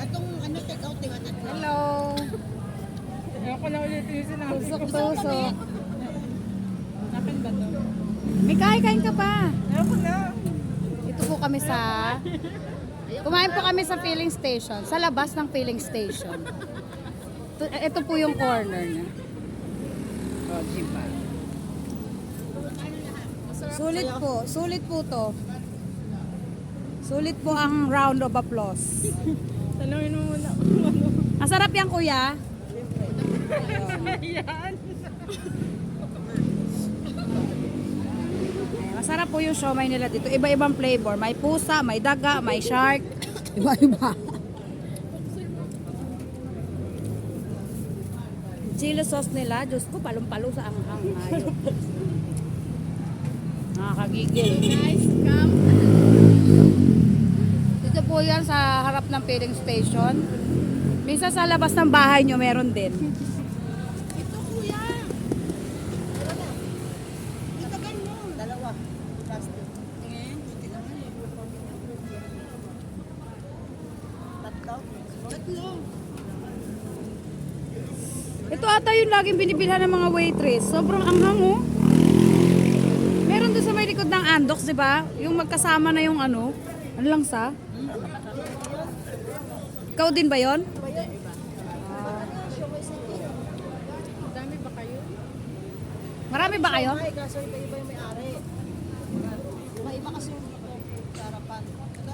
Atong ano take out diba? Hello. Ayoko na ulit yung sinabi ko. Tusok-tusok. Akin ba to? May kain-kain ka pa. Ayoko na. Ito po kami sa... Kumain po kami sa filling station. Sa labas ng filling station. Ito, po yung corner niya. Oh? Sulit po. Sulit po to. Sulit po ang round of applause. Tanungin mo muna kung ano. Masarap yan, kuya. Yan. Ay, masarap po yung siomay nila dito. Iba-ibang flavor. May pusa, may daga, may shark. Iba-iba. Chili sauce nila, Diyos ko, palong-palo sa anghang. Nakakagigil. Guys, come. Po yan sa harap ng filling station. Minsan sa labas ng bahay nyo, meron din. Ito kuya. Ito ganyan. Dalawa. Plastic. Eh. Tatlo. Tatlo. Ito ata yung laging binibilhan ng mga waitress. Sobrang anghang oh. Meron doon sa may likod ng Andox, di ba? Yung magkasama na yung ano. Ano lang sa? Ikaw din ba yon? Dami ba kayo? Marami ba kayo? Ay, kaso iba-iba yung may-ari. Iba-iba kasi yung dito sa harapan.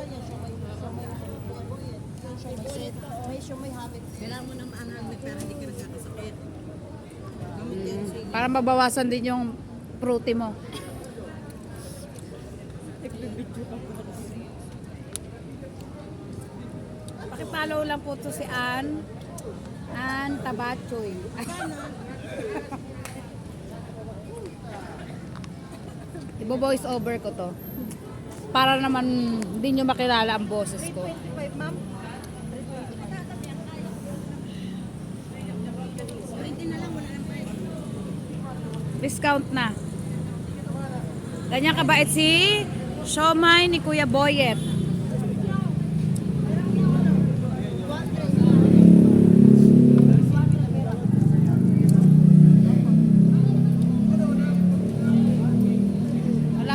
Yan, siya may siya may Yan siya may set. May may habit. Kailangan mo na maanhan pero hindi ka nagkakasakit. Para mabawasan din yung fruity mo. Pakipollow lang po to si Ann. Ann Tabachoy. Ibo voice over ko to. Para naman hindi nyo makilala ang boses ko. Wait, ma'am. Discount na. Ganyan kabait si Shomai ni Kuya Boyet.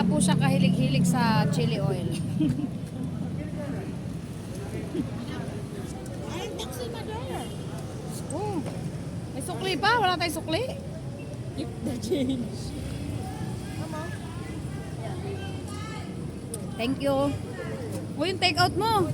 Wala po siya kahilig-hilig sa chili oil. Ay, taxi there. Oh, may sukli pa? Wala tayong sukli? Keep the change. Thank you. O yung take out mo.